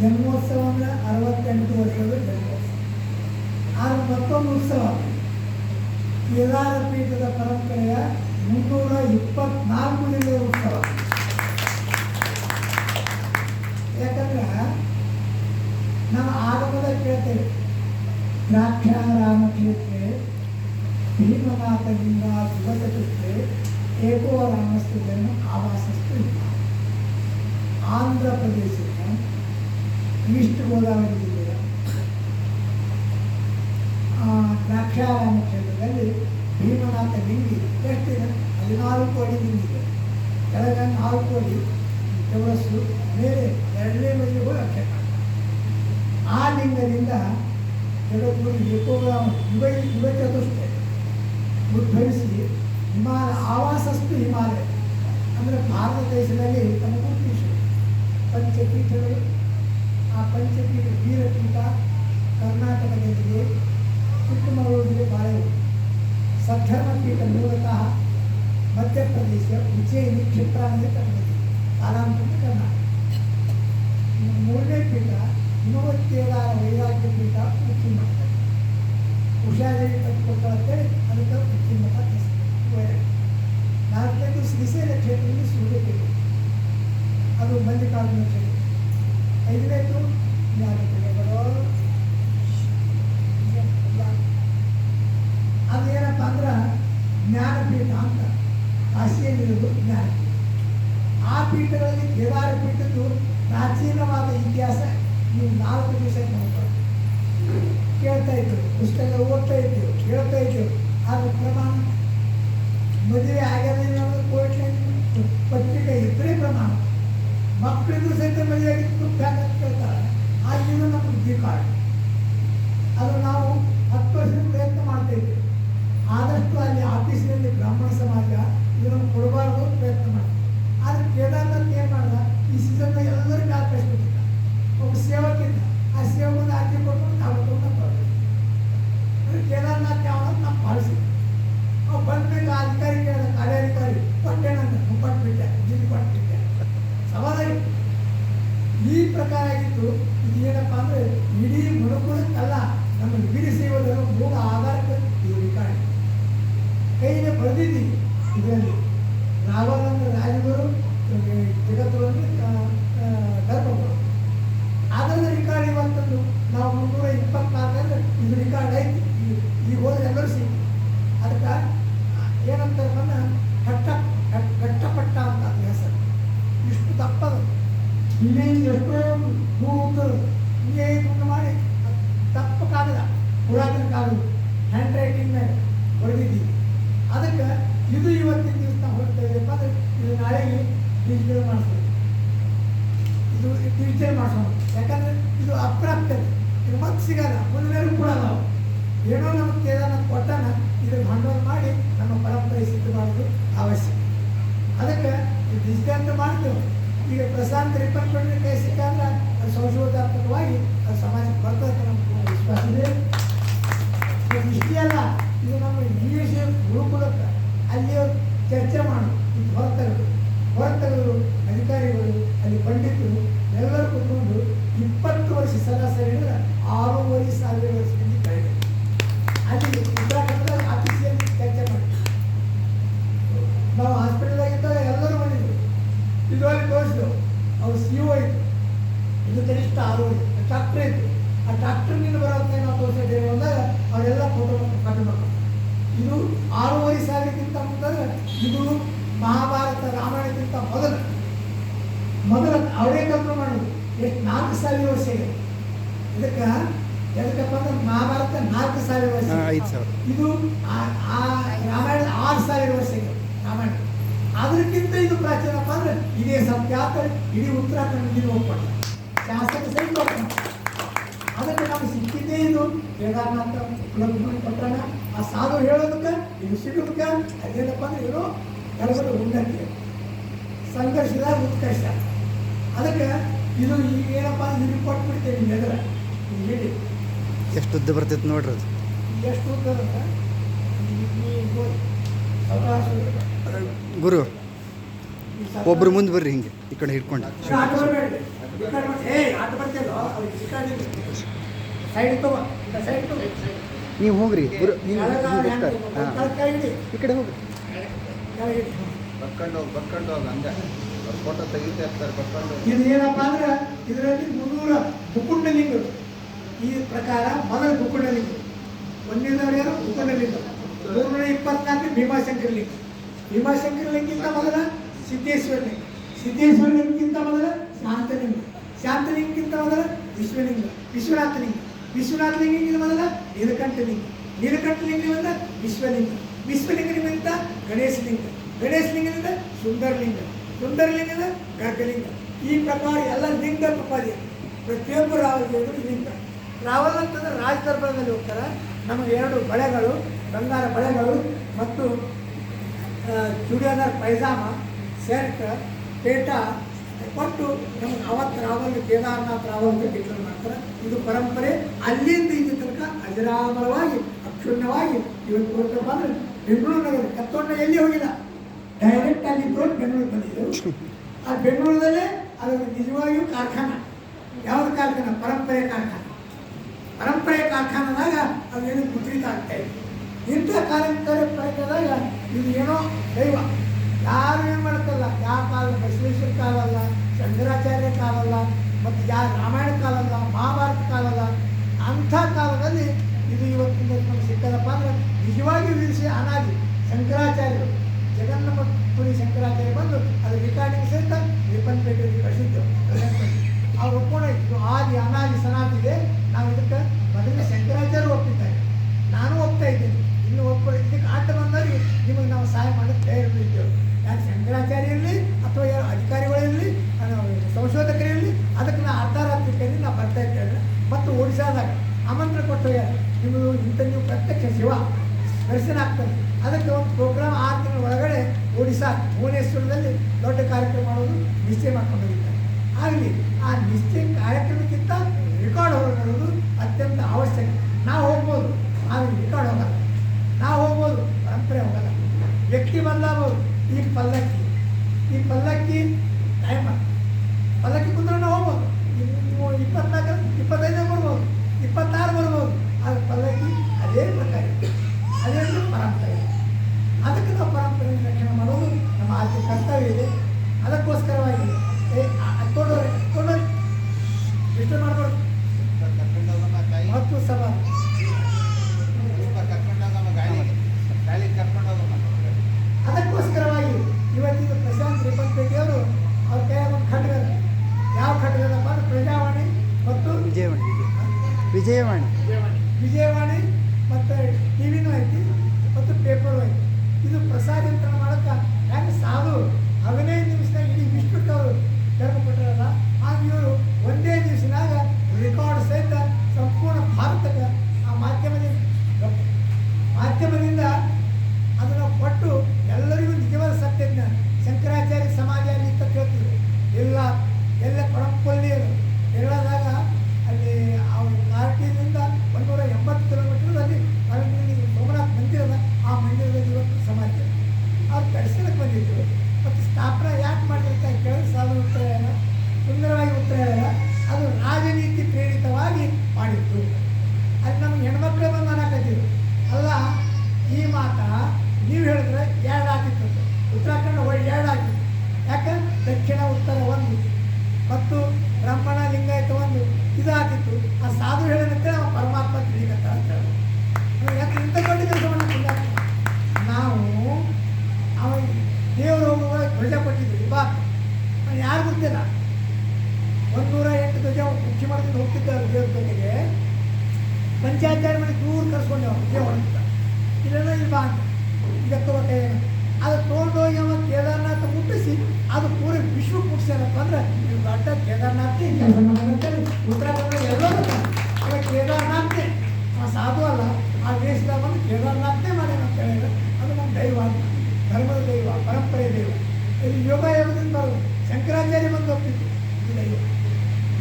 ಜನ್ಮೋತ್ಸವ ಅಂದರೆ ಅರವತ್ತೆಂಟು ವರ್ಷದ ಜನ್ಮೋತ್ಸವ ಆದ್ರೆ ಮತ್ತೊಂದು ಉತ್ಸವ. ಕೇದಾರ ಪೀಠದ ಪರಂಪರೆಯ ಮುನ್ನೂರ ಇಪ್ಪತ್ನಾಲ್ಕು ದಿನದ ಉತ್ಸವ. ಯಾಕಂದ್ರೆ ನಾವು ಆಗಮದ ಕೇಳ್ತೇವೆ ದ್ರಾಕ್ಷಾರಾಮ ಕ್ಷೇತ್ರ ಭೀಮನಾಥದಿಂದ ಸುಗತಕೃತ್ರೆ ಏಕೋ ರಾಮಸ್ಥಿತಿಯನ್ನು ಆವಾಸಿಸ್ತು. ಆಂಧ್ರ ಪ್ರದೇಶದ ಈಸ್ಟ್ ಗೋದಾವರಿ ಜಿಲ್ಲೆಯ ದ್ರಾಕ್ಷಾರಾಮ ಕ್ಷೇತ್ರದಲ್ಲಿ ಭೀಮನಾಥ ಲಿಂಗಿ ಎಷ್ಟಿದೆ? ಹದಿನಾರು ಕೋಟಿ ಲಿಂಗಿದೆ. ಕೆಳಗೆ ನಾಲ್ಕು ಕೋಟಿ ಚೌರಸ್ಸು ಮೇಲೆ ಎರಡನೇ ಮೈಲಿಗೂ ಅಕ್ಷರ. ಆ ಲಿಂಗದಿಂದ ಕೆಲವು ಏಕೋಗ್ರಾಮ ಯುಗ ಯುಗ ಚತುಷ್ಟೆ ಉದ್ಭವಿಸಿ ಹಿಮಾಲಯ ಆವಾಸಸ್ತು ಹಿಮಾಲಯ. ಅಂದರೆ ಭಾರತ ದೇಶದಲ್ಲಿ ತಮ್ಮ ಪೀಠ ಮಧ್ಯಪ್ರದೇಶ ಉಜ್ಜಯಿನಿ ಕ್ಷಿಪ್ರಾಂಗ ಕಂಡಿದೆ ಕಾಲಾಂತರ ಕರ್ನಾಟಕ ಇನ್ನು ಮೂರನೇ ಪೀಠ ಹಿಮವತ್ತೇದಾರ ವೈರಾಗ್ಯ ಪೀಠ ಉಚ್ಚಿ ಮಠ ಹುಷಾರಾಗಿ ಕಟ್ಟಿಕೊಟ್ಟಂತೇಳಿ ಅದಕ್ಕೆ ಉಚ್ಚಿ ಮಠ. ನಾಲ್ಕನೇದು ಶ್ರೀಶೈಲ ಕ್ಷೇತ್ರದಲ್ಲಿ ಸೂರ್ಯಪೀಠ ಅದು ಮಲ್ಲಿಕಾರ್ಜುನ ಕ್ಷೇತ್ರ ಐದನೇದು ಜ್ಞಾನಪೀಠಗಳು ಅದೇನಪ್ಪ ಅಂದ್ರೆ ಜ್ಞಾನಪೀಠ ಅಂತ ಕಾಶಿಯಲ್ಲಿರೋದು ಜ್ಞಾನಪೀಠ ಆ ಪೀಠಗಳಲ್ಲಿ ಕೇದಾರ ಪೀಠದ್ದು ಪ್ರಾಚೀನವಾದ ಇತಿಹಾಸ ನೀವು ನಾಲ್ಕು ದಿವಸ ನೋಡ್ತಾರೆ ಕೇಳ್ತಾ ಇದ್ರು ಪುಸ್ತಕ ಓದ್ತಾ ಇದ್ದೇವೆ ಕೇಳ್ತಾ ಇದ್ದೇವೆ ಆದ್ರೆ ಪ್ರಮಾಣ ಮದುವೆ ಆಗ್ಯದಿಲ್ಲ ಕೋರ್ಟ್ಲೆ ಪತ್ರಿಕೆ ಇದ್ರೆ ಪ್ರಮಾಣ. ಮಕ್ಕಳಿಗೂ ಸಹಿತ ಮದುವೆ ಆಗಿದ್ದು ಕೇಳ್ತಾರೆ? ಆಗಿನ ಬುದ್ಧಿ ಕಾರ್ಡ್ ಅದು ನಾವು ಹತ್ತು ವರ್ಷದ ಪ್ರಯತ್ನ ಮಾಡ್ತಾ ಇದ್ದೇವೆ. ಆದಷ್ಟು ಅಲ್ಲಿ ಆಫೀಸಿನಲ್ಲಿ ಬ್ರಾಹ್ಮಣ ಸಮಾಜ ಇದನ್ನು ಕೊಡಬಾರ್ದು ಪ್ರಯತ್ನ ಮಾಡಿ ಆದರೆ ಕೇದಾರ್ನಾಥ್ ಏನು ಮಾಡ್ದ? ಈ ಸೀಸನ್ನ ಎಲ್ಲರಿಗೂ ಕಾಲು ಕಳಿಸ್ಬಿಟ್ಟಿದ್ದ ಒಬ್ಬ ಸೇವಕ್ಕಿಂತ ಆ ಸೇವಕನ ಆಚೆ ಕೊಟ್ಟು ನಾವು ಕೊಟ್ಟು ಕೊಡ್ಬೇಕು ಕೇದಾರ್ನಾಥ್ ಯಾವ ನಾವು ಪಾಲಿಸಿ ಅವ್ರು ಬಂದ ಮೇಲೆ ಆ ಅಧಿಕಾರಿ ಕೇಳಿದ, ಕಾರ್ಯಾಧಿಕಾರಿ ಕೊಟ್ಟೇನಂತ ಕೊಟ್ಬಿಟ್ಟೆ ಜಿಲ್ಲೆ ಕೊಟ್ಬಿಟ್ಟೆ. ಸವಾಲಾಗಿ ಈ ಪ್ರಕಾರ ಆಗಿತ್ತು ಇದು ಏನಪ್ಪ ಅಂದರೆ ಇಡೀ ಮುಳುಕುಳಕ್ಕಲ್ಲ ನಮ್ಮ ವೀರಶೈವದ ಮೂಲ ಆಧಾರಕ್ಕೆ ಇದು ರಿಕಾರ್ಡ್ ಕೈಯಿಂದ ಬರೆದಿದ್ದೀವಿ ಇದರಲ್ಲಿ ರಾಘವಾನಂದ ರಾಜಗುರು ಜಗತ್ತುಗಳಲ್ಲಿ ಧರ್ಮಗಳು ಅದನ್ನು ರಿಕಾರ್ಡ್ ಇವತ್ತಂದು ನಾವು ಮುನ್ನೂರ ಇಪ್ಪತ್ನಾಲ್ಕರಲ್ಲಿ ಇದು ರಿಕಾರ್ಡ್ ಐತಿ ಈ- ಈಗ ಹೋದ್ರೆ ಎಲ್ಲರೂ ಸಿಗ್ತದೆ ಅದಕ್ಕೆ ಏನಂತಾರೆ ನನ್ನ ಕಟ್ಟ ಕಟ್- ಕಟ್ಟಪಟ್ಟ ಅಂತ ಅದ್ರ ಹೆಸರು ಇಷ್ಟು ತಪ್ಪದು ಇನ್ನೇ ಎಷ್ಟೋ ದೂರ ಹಿಂಗೆ ಇದನ್ನ ಮಾಡಿ ತಪ್ಪ ಕಾಗದ ಪುರಾತನ ಕಾಗದ ಹ್ಯಾಂಡ್ ರೈಟಿಂಗ್ ಮೇಲೆ ಹೊಡೆದಿದ್ದೀವಿ ಅದಕ್ಕೆ ಇದು ಇವತ್ತಿನ ದಿವಸ ನಾವು ಹೊರಡ್ತಾ ಇದೆಯಪ್ಪ ಅಂದ್ರೆ ಇದು ನಾಳೆಗೆ ಡಿಜಿಟಲ್ ಮಾಡಿಸ್ಬೇಕು ಡಿಜಿಟಲ್ ಮಾಡಿಸೋಣ ಯಾಕಂದ್ರೆ ಇದು. ಅಪ್ರಾಪ್ತತೆ ಇದು ಮತ್ತೆ ಸಿಗಲ್ಲ ಮುಂದೆ ಕೂಡ ನಾವು ಏನೋ ನಮಗೆ ಕೇದಾರನಾಥ್ ಕೊಟ್ಟಾನ ಇದು ಬಂಡವಾಳ ಮಾಡಿ ನಮ್ಮ ಪರಂಪರೆ ಸಿದ್ಧ ಮಾಡೋದು ಅವಶ್ಯಕ ಅದಕ್ಕೆ ಡಿಜಿಟಲ್ ಅಂತ ಮಾಡ್ತೇವೆ ಈಗ ಪ್ರಶಾಂತ ರಿಪನ್ ಕೊಟ್ಟರೆ ಕೈ ಸಿಕ್ಕಂದ್ರೆ ಅದು ಸಂಶೋಧಾತ್ಮಕವಾಗಿ ಅದು ಸಮಾಜಕ್ಕೆ ಬರ್ತದೆ ನಮ್ಗೆ ವಿಶ್ವಾಸ ಇದು ಇಷ್ಟೇ ಅಲ್ಲ ಇದು ನಮ್ಮ ಇಂಗ್ಲೀಷ್ ಗುರುಕುಲಕ್ಕೆ ಅಲ್ಲಿ ಚರ್ಚೆ ಇದು ಅಲ್ಲಿ ತೋರಿಸಿದ್ರು ಅವ್ರು ಸಿ ಒ ಇತ್ತು ಇದು ಕನಿಷ್ಠ ಆರೂವರೆ ಡಾಕ್ಟ್ರ್ ಇತ್ತು ಆ ಡಾಕ್ಟ್ರ್ನಿಂದ ಬರೋದನ್ನ ನಾವು ತೋರಿಸಿದ್ದೇವೆ ಅಂದಾಗ ಅವರೆಲ್ಲ ಫೋಟೋ ಕಟ್ಟು ಮಾಡ್ತಾರೆ ಇದು ಆರೂವರೆ ಸಾವಿರಕ್ಕಿಂತ ಮುಂದಾದ್ರೆ ಇದು ಮಹಾಭಾರತ ರಾಮಾಯಣಕ್ಕಿಂತ ಮೊದಲು. ಮೊದಲ ಅವರೇ ಕಲ್ಪನೆ ಮಾಡಿದ್ರು. ಎಷ್ಟು ನಾಲ್ಕು ಸಾವಿರ ವರ್ಷ ಇದೆ. ಇದಕ್ಕೆ ಎದಕ್ಕಪ್ಪ ಅಂದ್ರೆ ಮಹಾಭಾರತ ನಾಲ್ಕು ಸಾವಿರ ವರ್ಷ. ಇದು. ರಾಮಾಯಣ ಆರು ಸಾವಿರ ವರ್ಷ ಇದೆ. ರಾಮಾಯಣ ಅದಕ್ಕಿಂತ ಇದು ಪ್ರಾಚೀನಪ್ಪ ಅಂದ್ರೆ ಇದೇ ಸತ್ಯ ಇಡೀ ಉತ್ತರಾಖಂಡ ಇದು ಒಪ್ಪಟ್ಟ ಶಾಸಕ ಸಹಿತ ಅದಕ್ಕೆ ನಮ್ಗೆ ಸಿಕ್ಕಿದ್ದೇ ಇದು ಕೇದಾರನಾಥ ಉಪಲಬ್ಧಿ ಕೊಟ್ಟಾನ ಆ ಸಾಧು ಹೇಳೋದಕ್ಕೆ ಇದು ಸಿಗೋದಕ್ಕೆ ಅದೇನಪ್ಪ ಅಂದ್ರೆ ಇವರು ಕೆಲಸದ ಉನ್ನತಿ ಸಂಘರ್ಷದ ಉತ್ಕರ್ಷ ಅದಕ್ಕೆ ಇದು ಈಗ ಏನಪ್ಪ ಅಂದ್ರೆ ಕೊಟ್ಬಿಡ್ತೇವೆ ನಿಮ್ಮ ಎದುರ ಹೇಳಿ ಎಷ್ಟು ಉದ್ದ ಬರ್ತೈತೆ ನೋಡ್ರಿ ಅದು ಎಷ್ಟು ಉದ್ದ ಅಂದ್ರೆ ಗುರು ಒಬ್ರು ಮುಂದೆ ಬರ್ರಿ ಹಿಂಗೆ ಈ ಕಡೆ ಹಿಡ್ಕೊಂಡು. ನೀವು ಹೋಗ್ರಿ ಗುರು ನೀವು. ಈ ಕಡೆ ಹೋಗ್ರಿ. ಬರ್ಕೊಂಡು ಹೋಗಿ ಬರ್ಕೊಂಡು ಹೋಗಿ ಹಂಗೆ. ಅವ್ರು ಫೋಟೋ ತೆಗಿತಾ ಇರ್ತಾರೆ ಬರ್ಕೊಂಡು ಹೋಗಿ. ಇದು ಏನಪ್ಪ ಅಂದ್ರೆ ಇದರಲ್ಲಿ ಮುನ್ನೂರ ಮುಕುಂಡಲಿಂಗಗಳು ಈ ಪ್ರಕಾರ ಮೊದಲ ಮುಕುಂಡಲಿಂಗ. ಒಂದನೇದವ್ರು ಯಾರು ಮುಕುಂಡಲಿಂಗ. ಮೂರ್ನೂರ ಇಪ್ಪತ್ನಾಲ್ಕು ಭೀಮಾಶಂಕರ ಲಿಂಗ ಭೀಮಾಶಂಕರ ಲಿಂಗಿಂತ ಮೊದಲ ಸಿದ್ದೇಶ್ವರ ಲಿಂಗ ಸಿದ್ದೇಶ್ವರ ಲಿಂಗಕ್ಕಿಂತ ಮೊದಲ, ಶಾಂತಲಿಂಗ. ಶಾಂತಲಿಂಗಕ್ಕಿಂತ ಮೊದಲ, ವಿಶ್ವಲಿಂಗ. ವಿಶ್ವನಾಥ ಲಿಂಗ ವಿಶ್ವನಾಥ ಲಿಂಗಕ್ಕಿಂತ ಮೊದಲ ನೀಲಕಂಠ ಲಿಂಗ ನೀಲಕಂಠ ಲಿಂಗದಿಂದ ವಿಶ್ವಲಿಂಗ. ವಿಶ್ವಲಿಂಗದಿಂದ ಗಣೇಶ ಲಿಂಗ ಗಣೇಶ ಲಿಂಗದಿಂದ ಸುಂದರ ಲಿಂಗ ಸುಂದರ ಲಿಂಗದ ಗರ್ಗಲಿಂಗ. ಈ ಪ್ರಕಾರ ಎಲ್ಲ ಲಿಂಗ ಪ್ರಪಾದಿ ಪ್ರತಿಯೊಬ್ಬರು ರಾವಲ್ ಲಿಂಗ. ರಾವಲ್ ಅಂತಂದ್ರೆ ರಾಜ ದರ್ಬಾರದಲ್ಲಿ ಹೋಗ್ತಾರೆ. ನಮಗೆ ಎರಡು ಬಳೆಗಳು, ಬಂಗಾರ ಬಳೆಗಳು ಮತ್ತು ಚೂಡಿದಾರ್ ಪೈಜಾಮ, ಶರ್ಟ್, ಪೇಟ ಕೊಟ್ಟು ನಮ್ಗೆ ಅವತ್ತು ರಾವಲ್ ಕೇದಾರನಾಥ್ ರಾವಲ್ ಅಂತ ಡಿಕ್ಲೇರ್ ಮಾಡ್ತಾರೆ. ಇದು ಪರಂಪರೆ ಅಲ್ಲಿಂದ ಇಲ್ಲಿ ತನಕ ಅಜರಾಮರವಾಗಿ ಅಕ್ಷುಣ್ಯವಾಗಿ ಇವತ್ತು ಅಂದ್ರೆ ಬೆಂಗಳೂರು ನಗರ ಕತ್ತೋಣ ಎಲ್ಲಿ ಹೋಗಿಲ್ಲ? ಡೈರೆಕ್ಟ್ ಅಲ್ಲಿ ಇಬ್ಬರು ಬೆಂಗಳೂರು ಬಂದಿದ್ದರು. ಆ ಬೆಂಗಳೂರಲ್ಲೇ ಅದು ನಿಜವಾಗಿಯೂ ಕಾರ್ಖಾನ. ಯಾವ್ದು ಕಾರ್ಖಾನೆ? ಪರಂಪರೆ ಕಾರ್ಖಾನ. ಪರಂಪರೆ ಕಾರ್ಖಾನದಾಗ ಅದೇನು ಮುದ್ರಿತ ಆಗ್ತಾ ಇದೆ ಇಂಥ ಕಾರ್ಯಕ್ರಮ ಪ್ರಯತ್ನದಾಗ ಇದು ಏನೋ ದೈವ. ಯಾರು ಏನು ಮಾಡ್ತಲ್ಲ ಯಾವ ಕಾಲ ಬಸವೇಶ್ವರ ಕಾಲ ಅಲ್ಲ, ಶಂಕರಾಚಾರ್ಯ ಕಾಲ ಅಲ್ಲ, ಮತ್ತು ಯಾರು ರಾಮಾಯಣ ಕಾಲ ಅಲ್ಲ, ಮಹಾಭಾರತ ಕಾಲ ಅಲ್ಲ, ಅಂಥ ಕಾಲದಲ್ಲಿ ಇದು ಇವತ್ತಿನ ನಮ್ಗೆ ಸಿಕ್ಕದಪ್ಪ ಅಂದರೆ ನಿಜವಾಗಿ ವಿಧಿಸಿ ಅನಾದಿ ಶಂಕರಾಚಾರ್ಯರು. ಜಗನ್ನಪುರಿ ಶಂಕರಾಚಾರ್ಯ ಬಂದು ಅದು ರಿಕಾರ್ಡಿಂಗ್ ಸಹಿತ ರಿಪನ್ಪೇಟೆಯಲ್ಲಿ ಕಳಿಸಿದ್ದೆವು ಅವ್ರು ಇದು ಆದಿ, ಅನಾದಿ ಸನಾತಿದೆ ನಾವು ಇದಕ್ಕೆ ಮೊದಲನೇ ಶಂಕರಾಚಾರ್ಯ ಒಪ್ಪಿದ್ದಾರೆ. ನಾನು ಒಪ್ತಾ ಇದ್ದೀನಿ. ಒಪ್ಕೊಳ್ಳಿ ಆಟ ಬಂದಾಗ ನಿಮಗೆ ನಾವು ಸಹಾಯ ಮಾಡೋಕ್ಕೆ ತಯಾರಿದ್ದೇವೆ ಯಾರು ಶಂಕರಾಚಾರ್ಯ ಇರಲಿ ಅಥವಾ ಯಾರು ಅಧಿಕಾರಿಗಳಿರಲಿ ಸಂಶೋಧಕರಿರಲಿ, ಅದಕ್ಕೆ ನಾ ಅರ್ಧ ರಾತ್ರಿ ಕೈಲಿ ನಾ ಬರ್ತಾ ಇದ್ದೇವೆ. ಮತ್ತು ಒಡಿಶಾದಾಗ ಆಮಂತ್ರ ಕೊಟ್ಟು ನಿಮ್ಮದು ಇಂಥ ನೀವು ಪ್ರತ್ಯಕ್ಷ ಶಿವ, ದರ್ಶನ ಆಗ್ತದೆ വിജയമാണ് ದಕ್ಷಿಣ ಉತ್ತರ ಒಂದು. ಮತ್ತು ಬ್ರಹ್ಮಣ ಲಿಂಗಾಯತ ಒಂದು. ಇದಾಗಿತ್ತು. ಆ ಸಾಧು ಹೇಳಿದಂತೆ ನಾವು ಪರಮಾತ್ಮ ತಿಳಿಗತ್ತ ಅಂತ. ಅಂದ್ರೆ ಯಾಕೆ ಇಂಥ ದೊಡ್ಡ ಕೆಲಸವನ್ನು? ನಾವು ಅವನು ದೇವರು ಹೋಗುವಾಗ ಧ್ವಜ ಕೊಟ್ಟಿದ್ವಿ ಬಾ. ಯಾರು ಗೊತ್ತಿಲ್ಲ. ಒಂದೂರ ಎಂಟು ಧ್ವಜ ಮುಖ್ಯ ಮಾಡಿದ್ರು ಹೋಗ್ತಿದ್ದಾರೆ ದೇವ್ರ ಜೊತೆಗೆ. ಪಂಚಾಯತ್ ಮನೆ ದೂರ ಕರ್ಸ್ಕೊಂಡು ದೇವ ಹೊರಟಿದ್ದ ಇಲ್ಲ ಇಲ್ಲಿ ಬಾ ಅಂತ. ಇದಕ್ಕೆ ಅದು ತೊಗೊಂಡೋಗಿ ಅವ ಕೇದಾರನಾಥ ಮುಟ್ಟಿಸಿ ಅದು ಪೂರ ವಿಶ್ವ ಮುಟ್ಟಿಸ್ಯಾರಪ್ಪ ಅಂದ್ರೆ, ನೀವು ದೊಡ್ಡ ಕೇದಾರನಾಥ ಉತ್ತರಾಖಂಡ ಕೇದಾರನಾಥ ಅವ ಅವ ಸಾಧು ಅಲ್ಲ. ಆ ದೇಶದ ಬಂದು ಕೇದಾರನಾಥ್ನೇ ಮಾಡ್ಯಾನ ಅಂತ ಹೇಳಿದ್ರೆ, ಅದು ನಮ್ಮ ದೈವ. ಧರ್ಮದ ದೈವ ಪರಂಪರೆ ದೈವ. ಇಲ್ಲಿ ಯೋಗ ಯೋಗದಿಂದ ಬರೋದು ಶಂಕರಾಚಾರ್ಯ ಬಂದು ಹೋಗ್ತಿತ್ತು ಇದು ದೈವ.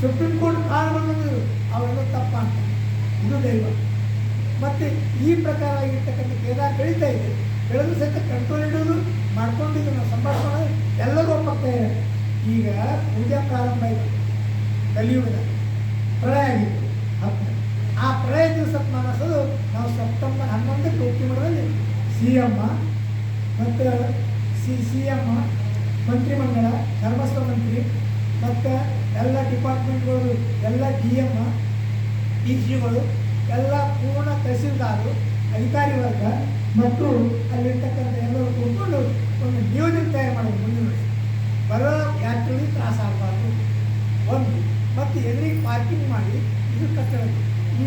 ಸುಪ್ರೀಂ ಕೋರ್ಟ್ ಕಾರಣ ಬಂದಿದ್ರು ಅವರೆಲ್ಲ ತಪ್ಪ ಅಂತ. ಇದು ದೈವ. ಮತ್ತು ಈ ಪ್ರಕಾರ ಆಗಿರ್ತಕ್ಕಂಥ ಕೇದಾರ ಬೆಳೀತಾ ಇದೆ. ಬೆಳೆದು ಸಹಿತ ಕಂಟ್ರೋಲ್ ಇಡೋದು ಮಾಡ್ಕೊಂಡಿದ್ದು ನಾವು ಸಂಭಾಷಣೆ. ಎಲ್ಲರೂ ಒಪ್ಪಾಗ್ತಾ ಈಗ ಪೂಜಾ ಪ್ರಾರಂಭ ಆಯಿತು. ಕಲಿಯುಗದ ಪ್ರಳಯ ಆಗಿತ್ತು. ಹತ್ತು. ಆ ಪ್ರಳಯ ದಿವಸಕ್ಕೆ ಮನಸ್ಸದು ನಾವು ಸೆಪ್ಟೆಂಬರ್ ಹನ್ನೊಂದಕ್ಕೆ ಉಕ್ಕಿ ಮಠದಲ್ಲಿ ಸಿ ಎಮ್ಮ ಮತ್ತು ಸಿ ಸಿ ಎಮ್ಮ ಮಂತ್ರಿಮಂಡಲ ಧರ್ಮಸ್ಥ ಮಂತ್ರಿ, ಮತ್ತು ಎಲ್ಲ ಡಿಪಾರ್ಟ್ಮೆಂಟ್ಗಳು, ಎಲ್ಲ ಡಿ ಎಮ್ಮ ಡಿ ಜಿಗಳು ಎಲ್ಲ ಪೂರ್ಣ ತಹಸೀಲ್ದಾರರು ಅಧಿಕಾರಿ ವರ್ಗ, ಮತ್ತು ಅಲ್ಲಿರ್ತಕ್ಕಂಥ ಎಲ್ಲರೂ ಕೂತ್ಕೊಂಡು ಒಂದು ನಿಯೋಜನೆ ತಯಾರು ಮಾಡೋದು ಮುಂದಿನ ವರ್ಷ. ಬರೋ ಯಾತ್ರೆಗಳಿಗೆ ತ್ರಾಸ ಆಗಬಾರ್ದು. ಒಂದು, ಮತ್ತು ಎದುರಿಗೆ ಪಾರ್ಕಿಂಗ್ ಮಾಡಿ, ಇದು ಕಟ್ಟಡ ಈ